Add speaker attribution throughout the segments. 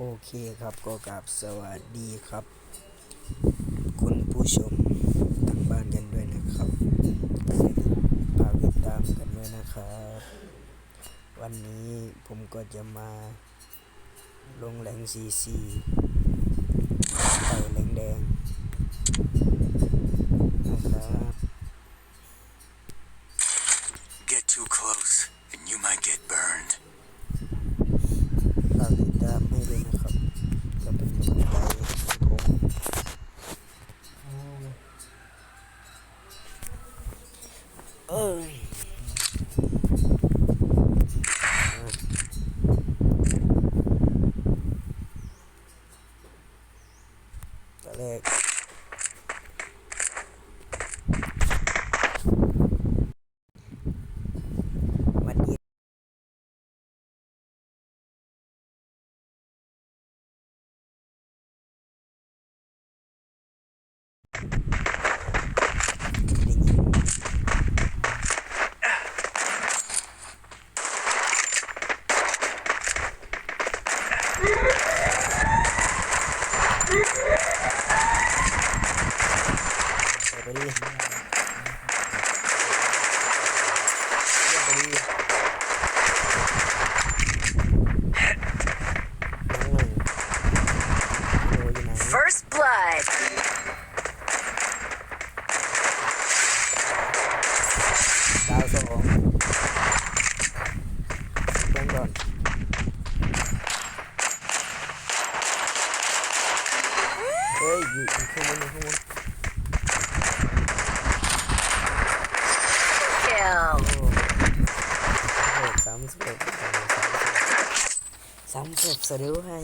Speaker 1: โอเคครับก็กราบสวัสดีครับ คุณผู้ชมทางบ้านกันด้วยนะครับฝากติดตามกันด้วยนะครับ วันนี้ผมก็จะมาลงแหลงซีซีไต่แหลงแดงนะครับ
Speaker 2: Get too close, and you might get burned.
Speaker 1: ฝากติดตามให้ด้วยนะครับก็เป็นกำลังใจให้ผม เ Thank you.
Speaker 3: Kill.
Speaker 1: โอ้โหสามสิบสามสิบสะดุ้ให้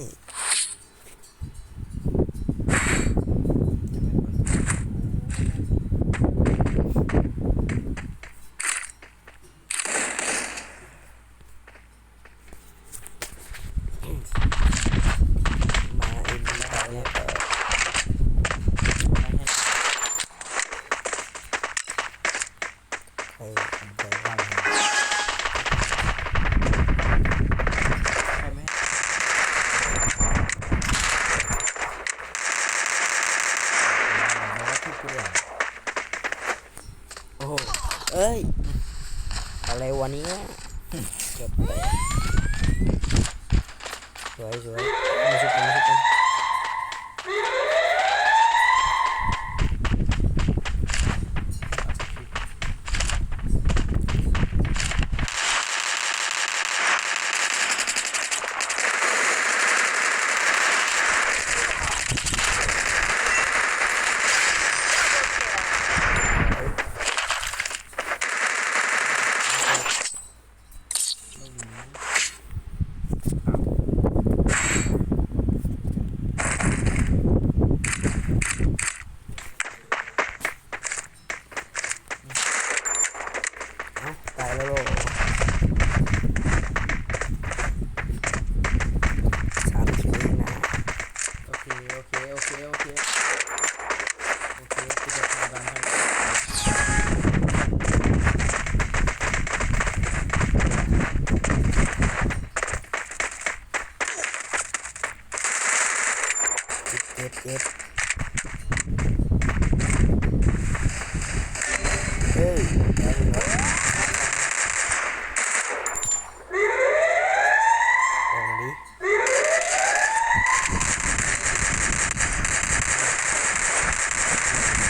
Speaker 1: มาเอ็นดีไปเนี่ยเออใครใครบ้างโอ้โหเอ้ย อะไรวั นนี้เกือบแตกสวยสวยมาชุบกันมาชุบกันเอ้าตายแล้วโลสามคิวเองนะ
Speaker 4: โอเค โอเค โอเค โอเค โอเคกูจะทำตามให้
Speaker 1: เจ็บเจ็บเจ็บเฮ้ยได้แล้วออกมาดิ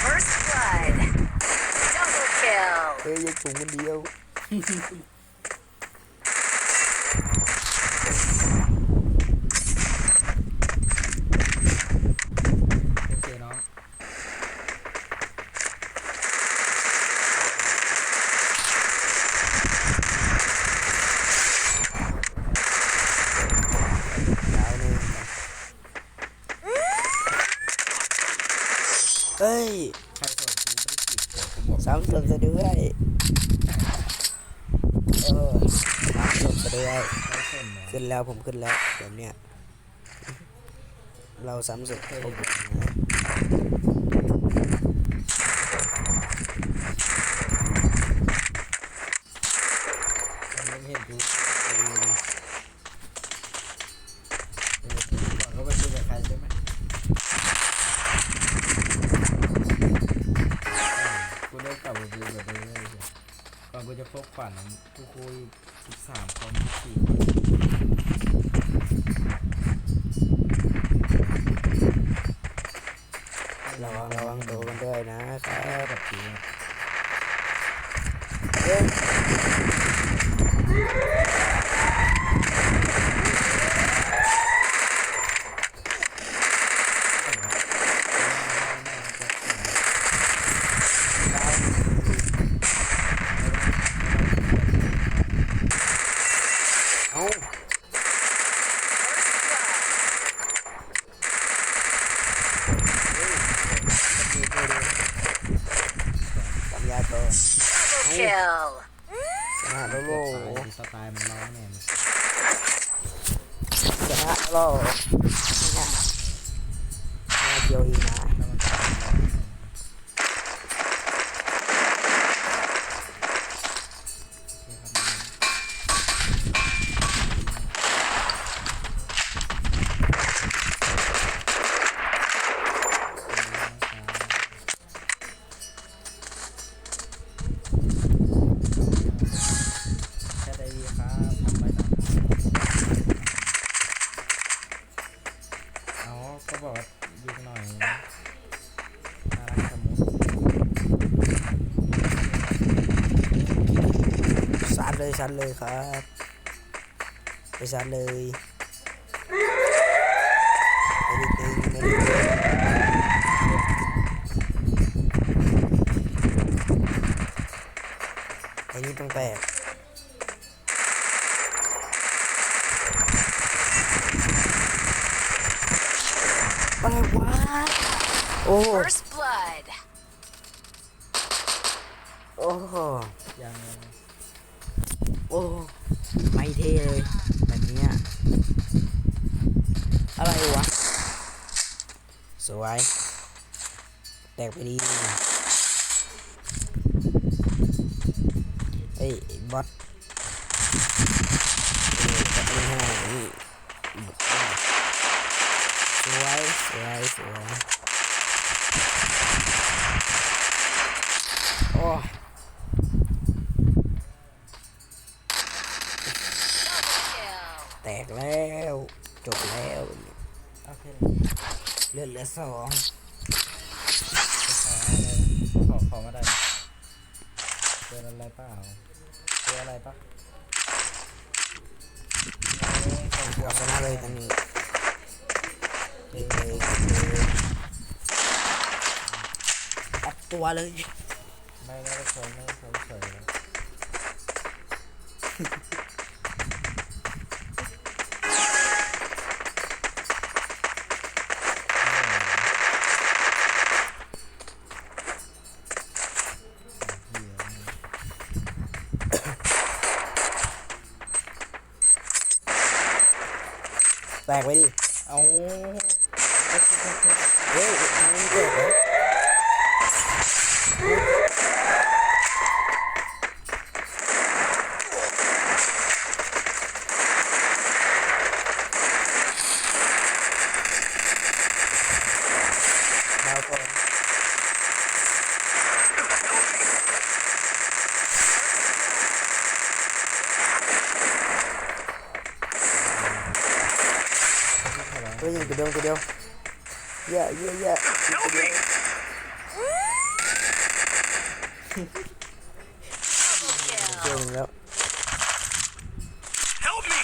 Speaker 3: First blood. Double kill.
Speaker 1: เฮ้ยยังสูงคนเดียว
Speaker 4: โอเคน้อง
Speaker 1: ดาวหนึ่งเฮ้ย
Speaker 4: สา
Speaker 1: มศพซะด้วยเออสามศพซะด้วยขึ้นแล้วผมขึ้นแล้วแบบเนี้ยเราสามศพครบแล้วนะ
Speaker 4: ฝันกูคุยสิบสามคนสิบสี่
Speaker 1: ระวังระวังตัวกันด้วยนะครับ
Speaker 4: กับทีม
Speaker 1: เอ้ยเอ้า ปัญญาตัว
Speaker 3: Double kill.
Speaker 1: ชนะแล้วโล
Speaker 4: ตายสไตล์มันร้องแน่เลย
Speaker 1: ช ซัดเลยซัดเลยครับไปซัดเลยไม่ได้ตึงไม่ได้ตึงไอ้นี่ต้องแตกอะไรวะโอ้
Speaker 3: First blood.
Speaker 1: โอ้โห
Speaker 4: ยัง
Speaker 1: โอ้ ไม่เท่เลยแบบนี้อะไรวะ สวย แตกไปดีเฮ้ยบอสสวย สวย สวยโอ้
Speaker 3: Kill.
Speaker 1: แตกแล้ว จบแล้ว
Speaker 4: โอ เค
Speaker 1: เลือดเหลือสอง
Speaker 4: ขอขอมาได้เจออะไรเปล่าเจออะไรปะ
Speaker 1: เอาชนะเลยตอนนี้เด็กเลยเลยออกตัวเลย
Speaker 4: ไม่ไม่ได้ชนไม่ได้ชนเฉย
Speaker 1: แตกไปดิ
Speaker 4: เอา
Speaker 1: เฮ้ยมันเกิดเหรอดาวก่อนเฮ้ยยิงตัวเดียวตัวเดียวเยอะเยอะเยอะยิงตัวเดียวเจอแล้ว
Speaker 2: Help me!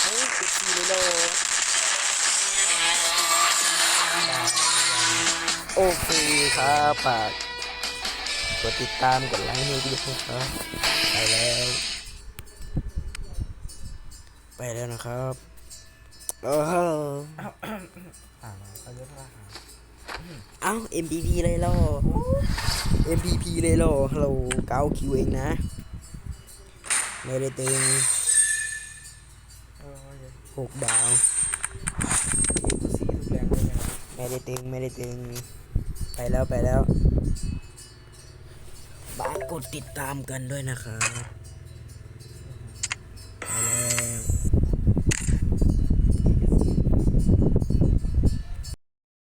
Speaker 1: เฮ้ยติดทีเลยเหรอโอเคครับฝาก กดติดตามกดไลค์ให้ด้วยนะครับไปแล้ว ไปแล้วนะครับเออ
Speaker 4: อ่าเขายกมาหา
Speaker 1: เอ้า MVP เลยเหรอ MVP เลยเหรอฮัลโหลเก้าคิวเองนะ ไม่ได้ตึง
Speaker 4: เออโอเค
Speaker 1: หกดาวไม่ได้ตึงไม่ได้ตึงไปแล้วไปแล้ว กดติดตามกันด้วยนะครับ